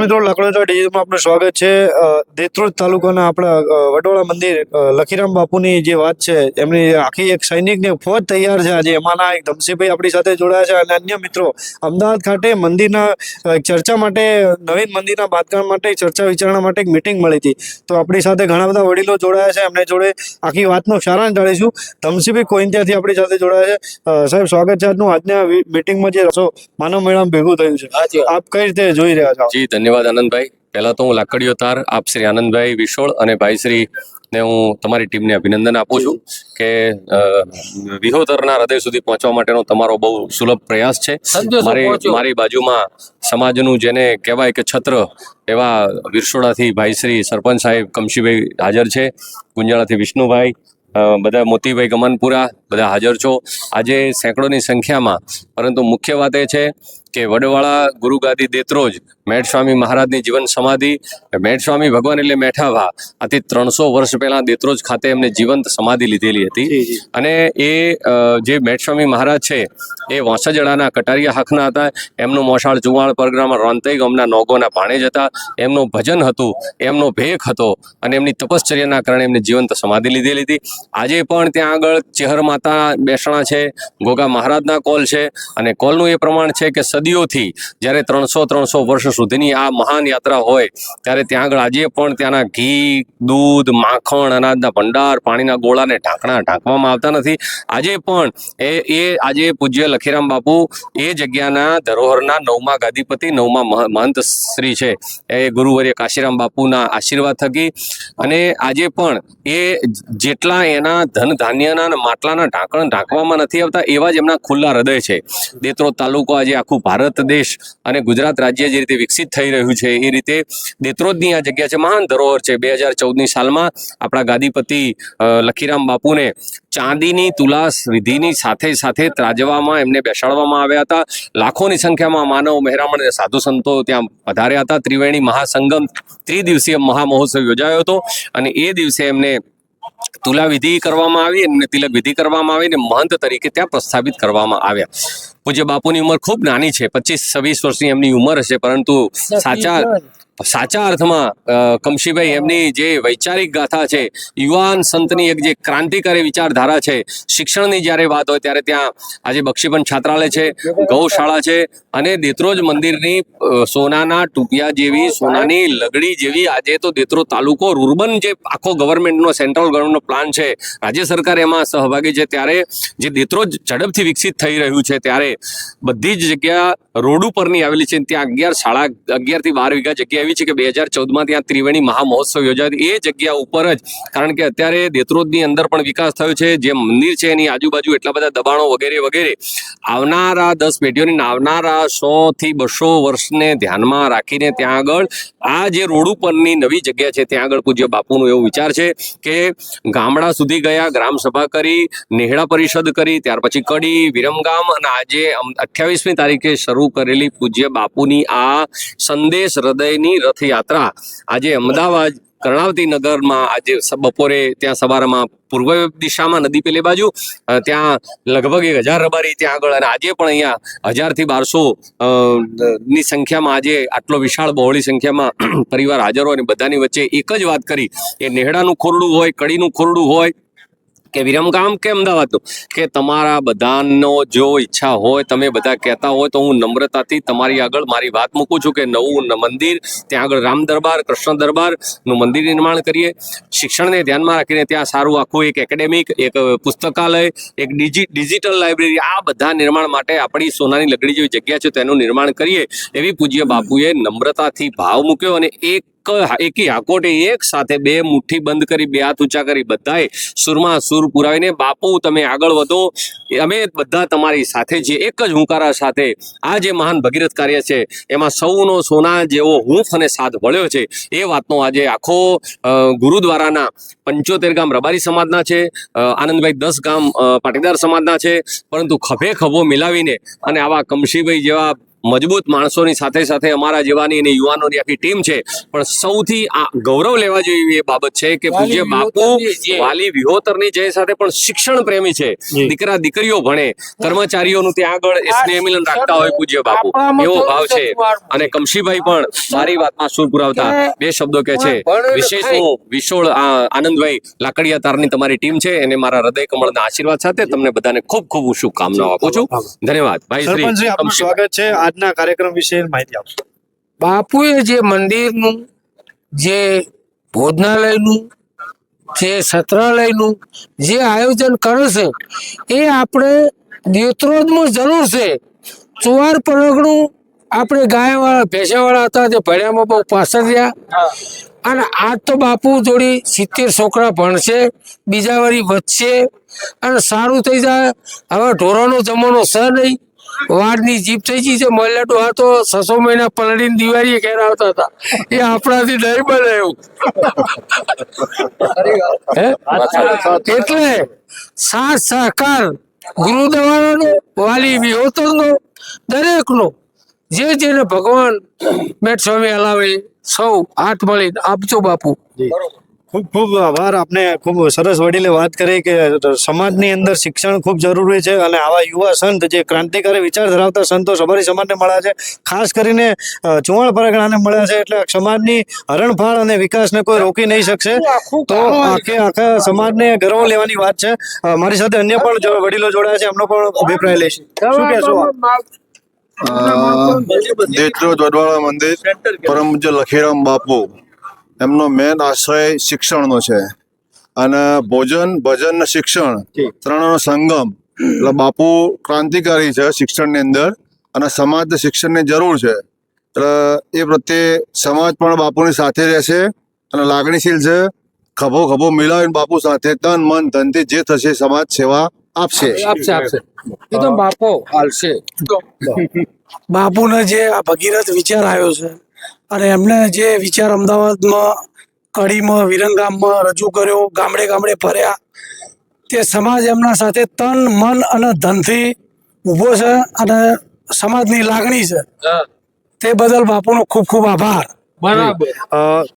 મિત્રો લાકડોજા ડીજેમાં આપનું સ્વાગત છે. દેત્રોજ તાલુકાના આપણા વડોળા મંદિર લખીરામ બાપુની જે વાત છે એમની આખી એક સૈનિકની ફોજ તૈયાર છે આજે. એમાંના એક ધમસીભાઈ આપણી સાથે જોડાયા છે અને અન્ય મિત્રો. અમદાવાદ ખાતે મંદિરના ચર્ચા માટે નવીન મંદિરના બાંધકામ માટે ચર્ચા વિચારણા માટે એક મિટિંગ મળી હતી. તો આપણી સાથે ઘણા બધા વડીલો જોડાયા છે. એમને જોડે આખી વાતનો સારાંશ જાણીશું. ધમસીભાઈ કોઈન્ત્યાથી આપણી સાથે જોડાયા છે. સાહેબ સ્વાગત છે આજનું આજના મિટિંગમાં જે રસો માનવ મેળામાં ભેગું થયું છે. આપ કઈ રીતે જોઈ રહ્યા છો? જી ધન્યવાદ. આનંદભાઈ. પહેલાં તો હું લાકડીઓ તાર આપ શ્રી આનંદભાઈ વિશોળ અને ભાઈ શ્રી ને હું તમારી ટીમને અભિનંદન આપું છું કે વિહોતરના હૃદય સુધી પહોંચવા માટેનો તમારો બહુ સુલભ પ્રયાસ છે. મારી મારી બાજુમાં સમાજનું જેને કહેવાય કે છત્ર એવા વિરસોડાથી ભાઈ શ્રી સરપંચ સાહેબ કમશીભાઈ હાજર છે. ગુંજાળાથી વિષ્ણુભાઈ બધા મોતીભાઈ ગમનપુરા બધા હાજર છો. આજે સેંકડોની સંખ્યામાં પરંતુ મુખ્ય વાત એ છે કે વડવાળા ગુરુગાદી દેત્રોજ મેઠ સ્વામી મહારાજની જીવન સમાધિ મેઠ સ્વામી ભગવાન એટલે મેઠાભા. આથી ત્રણસો વર્ષ પહેલાં દેત્રોજ ખાતે એમને જીવંત સમાધિ લીધેલી હતી. અને એ જે મેઠ સ્વામી મહારાજ છે એ વાંસજડાના કટારિયા હાકના હતા. એમનું મોસાળ ચુવાણ પરગણામાં રોંતઈ ગામના નોગોના ભાણેજ હતા. એમનું ભજન હતું એમનો ભેખ હતો અને એમની તપશ્ચર્યાના કારણે એમને જીવંત સમાધિ લીધેલી હતી. આજે પણ ત્યાં આગળ ચેહર માતા બેસણા છે, ગોગા મહારાજના કોલ છે અને કોલનું એ પ્રમાણ છે કે સદીઓથી જ્યારે ત્રણસો ત્રણસો વર્ષ સુધીની આ મહાન યાત્રા હોય, ત્યારે ત્યાં આગળ આજે પણ ત્યાંના ઘી, દૂધ, માખણ, અનાજના ભંડાર, પાણીના ગોળાને ઢાંકણા ઢાંકવામાં આવતા નથી. આજે પણ એ એ આજે પૂજ્ય લખીરામ બાપુ એ જગ્યાના ધરોહરના નવમા ગાદીપતિ, નવમા મહ- મહંત શ્રી છે. એ ગુરુવર્ય કાશીરામ બાપુના આશીર્વાદ થકી અને આજે પણ એ જેટલા એના ધન ધાન્યના માટલાના ઢાંકણ ઢાંકવામાં નથી આવતા એવા જ એમના ખુલ્લા હૃદય છે. દેત્રોદ તાલુકો આજે આખું ભારત દેશ અને ગુજરાત રાજ્ય જે રીતે વિકસિત થઈ રહ્યું છે, એ રીતે દેત્રોદની આ જગ્યા છે, મહાન ધરોહર છે. બે હજાર ચૌદની સાલમાં આપણા ગાદીપતિ લખીરામ બાપુને ચાંદીની તુલાસ વિધિની સાથે સાથે ત્રાજવામાં એમને બેસાડવામાં આવ્યા હતા. લાખોની સંખ્યામાં માનવ, મહેરામણ અને સાધુ સંતો ત્યાં પધાર્યા હતા. ત્રિવેણી મહાસંગમ ત્રિદિવસીય મહામહોત્સવ યોજાયો હતો અને એ દિવસે એમને તુલા વિધિ કરવામાં આવી અને તિલક વિધિ કરવામાં આવી અને મહંત તરીકે ત્યાં પ્રસ્થાપિત કરવામાં આવ્યા. પૂજ્ય બાપુની ઉંમર ખૂબ નાની છે પચીસ છવ્વીસ વર્ષની એમની ઉંમર હશે પરંતુ સાચા સાચા અર્થમાં કમશીભાઈ એમની જે વૈચારિક ગાથા છે યુવાન સંતની એક જે ક્રાંતિકારી વિચારધારા છે શિક્ષણની જ્યારે વાત હોય ત્યારે ત્યાં આજે બક્ષીપન છાત્રાલય છે ગૌશાળા છે અને દેત્રોજ મંદિરની સોનાના ટુપિયા જેવી સોનાની લગડી જેવી આજે તો દેત્રો તાલુકો રૂરબન જે આખો ગવર્મેન્ટનો સેન્ટ્રલ ગવર્મેન્ટનો પ્લાન છે રાજ્ય સરકાર એમાં સહભાગી છે ત્યારે જે દેત્રોજ ઝડપથી વિકસિત થઈ રહ્યું છે ત્યારે બધી જ જગ્યા રોડ ઉપરની આવેલી છે. ત્યાં અગિયાર સાડા અગિયારથી બાર વીઘા જગ્યા એવી છે કે બે હજાર ચૌદમાં ત્યાં ત્રિવેણી મહામહોત્સવ યોજાયો એ જગ્યા ઉપર જ, કારણ કે અત્યારે દેત્રોદની અંદર પણ વિકાસ થયો છે. જે મંદિર છે એની આજુબાજુ એટલા બધા દબાણો વગેરે વગેરે. આવનારા દસ પેઢીઓની આવનારા સો થી બસો વર્ષને ધ્યાનમાં રાખીને ત્યાં આગળ આ જે રોડ ઉપરની નવી જગ્યા છે, ત્યાં આગળ પૂજ્ય બાપુનો એવો વિચાર છે કે ગામડા સુધી ગયા ગ્રામ સભા કરી નેહડા પરિષદ કરી, ત્યાર પછી કડી, વિરમગામ અને આજે અઠ્યાવીસમી તારીખે શરૂ કરેલી પૂજ્ય બાપુની આ સંદેશ હૃદયની રથયાત્રા આજે અમદાવાદ કર્ણાવતી નગરમાં આજે બપોરે ત્યાં સવારમાં પૂર્વ દિશામાં નદી પેલી બાજુ ત્યાં લગભગ એક હજાર રબારી ત્યાં આગળ અને આજે પણ અહીંયા હજારથી બારસો ની સંખ્યામાં આજે આટલો વિશાળ બહોળી સંખ્યામાં પરિવાર હાજર હોય અને બધાની વચ્ચે એક જ વાત કરી એ નેહડાનું ખોરડું હોય, કડીનું ખોરડું હોય કે વિરમગામ કે અમદાવાદનું કે તમારા બધાનો જો ઈચ્છા હોય, તમે બધા કહેતા હોય, તો હું નમ્રતાથી તમારી આગળ મારી વાત મૂકું છું કે નવું મંદિર, ત્યાં આગળ રામ દરબાર, કૃષ્ણ દરબારનું મંદિર નિર્માણ કરીએ. શિક્ષણને ધ્યાનમાં રાખીને ત્યાં સારું આખું એક એકેડેમિક એક પુસ્તકાલય, એક ડિજિ ડિજિટલ લાઇબ્રેરી આ બધા નિર્માણ માટે આપણી સોનાની લકડી જેવી જગ્યા છે, તેનું નિર્માણ કરીએ. એવી પૂજ્ય બાપુએ નમ્રતાથી ભાવ મૂક્યો અને એક એકી હાકોટે એક, સાથે બે મુઠ્ઠી બંધ કરી, બે હાથ ઊંચા કરી, બધાએ સુરમાં સુર પુરાવીને, બાપુ તમે આગળ વધો. અમે બધા તમારી સાથે જે એક જ હુંકારા સાથે. આ જે મહાન ભગીરથ કાર્ય છે, એમાં સૌનો સોના જેવો હૂંફ અને સાથ વળ્યો છે. એ વાતનો આજે આખો ગુરુદ્વારાના પંચોતેર ગામ રબારી સમાજના છે આનંદભાઈ દસ ગામ પાટીદાર સમાજના છે. પરંતુ ખભે ખભો મિલાવીને અને આવા કમશીભાઈ જેવા મજબૂત માણસોની સાથે સાથે અમારા જેવાની અને યુવાનોની આખી ટીમ છે. પણ સૌથી આ ગૌરવ લેવા જેવી એ બાબત છે કે પૂજ્ય બાપુ વાલી વિહોતરની જય સાથે પણ શિક્ષણ પ્રેમી છે. દીકરા દીકરીઓ ભણે કર્મચારીઓનું ત્યાં આગળ સ્નેહ મિલન રાખતા હોય પૂજ્ય બાપુ. એવો ભાવ છે. અને કમશીભાઈ પણ સારી વાતમાં સુર પુરાવતા બે શબ્દો કે છે. વિશેષ હું વિશોળ આ આનંદભાઈ લાકડિયા તારની તમારી ટીમ છે એને મારા હૃદય કમળના આશીર્વાદ સાથે તમને બધાને ખૂબ ખૂબ શુભકામનાઓ આપું છું. ધન્યવાદ. ભાઈ શ્રી. સ્વાગત છે. આજના કાર્યક્રમ વિશે માહિતી આપશો. બાપુએ જે મંદિરનું જે ભોજનાલયનું જે સત્રાલયનું જે આયોજન કરે છે એ આપણે નેત્રોદમાં જરૂર છે. ચુવાર પરગણું આપણે ગાયવાળા ભેંસાવાળા હતા જે ભણ્યામાં બહુ પાછળ રહ્યા. અને આજ તો બાપુ જોડી સિત્તેર છોકરા ભણશે બીજા વળી વધશે. અને સારું થઈ જાય. હવે ઢોરોનો જમાનો છે નહીં. વાડની જીપ થઈ ગઈ છે. મોલેટો હતો છસો મહિના પલડીને દિવાળી આવતા હતા. એ આપણાથી નહીં બને એવું. એટલે સાથ સહકાર ગુરુદ્વારાનો, વાલી વિહોતરનો, દરેકનો, જે જેને ભગવાન મેઠ સ્વામી હલાવે, સૌ હાથ મળી આપજો બાપુ. ખૂબ ખૂબ આભાર. આપને ખૂબ સરસ વડીલે વાત કરી કે સમાજની અંદર શિક્ષણ ખૂબ જરૂરી છે અને આવા યુવા સંત જે ક્રાંતિકારી વિચાર ધરાવતા સંતો સવારી સમાજને મળ્યા છે. ખાસ કરીને ચુવાણ પરગણાને મળ્યા છે એટલે સમાજની હરણફાળ અને વિકાસને કોઈ રોકી નહીં શકશે. તો આખે આખા સમાજને ગર્વ લેવાની વાત છે. મારી સાથે અન્ય પણ વડીલો જોડાયા છે એમનો પણ અભિપ્રાય લઈશું. શું કહેશો મંદિર પરમ પૂજ્ય લખીરામ બાપુ. એમનો મેન આશ્રય શિક્ષણનો છે. અને ભોજન ભજન શિક્ષણ ત્રણનો સંગમ. એટલે બાપુ ક્રાંતિકારી છે શિક્ષણની અંદર અને સમાજને શિક્ષણની જરૂર છે. એટલે એ પ્રત્યે સમાજ પણ બાપુની સાથે રહેશે અને લાગણીશીલ છે. ખભો ખભો મિલાવીને બાપુ સાથે તન મન ધનથી જે થશે સમાજ સેવા આપશે. આપશે આપશે એ તો બાપો હાલશે. બાપુને જે આ ભગીરથ વિચાર આવ્યો છે અને એમને જે વિચાર અમદાવાદમાં કડીમાં વિરંગામમાં રજૂ કર્યો ગામડે ગામડે ફર્યા. તે સમાજ એમના સાથે તન મન અને ધનથી ઊભો છે અને સમાજની લાગણી છે. તે બદલ બાપુનો ખૂબ ખૂબ આભાર. બરાબર.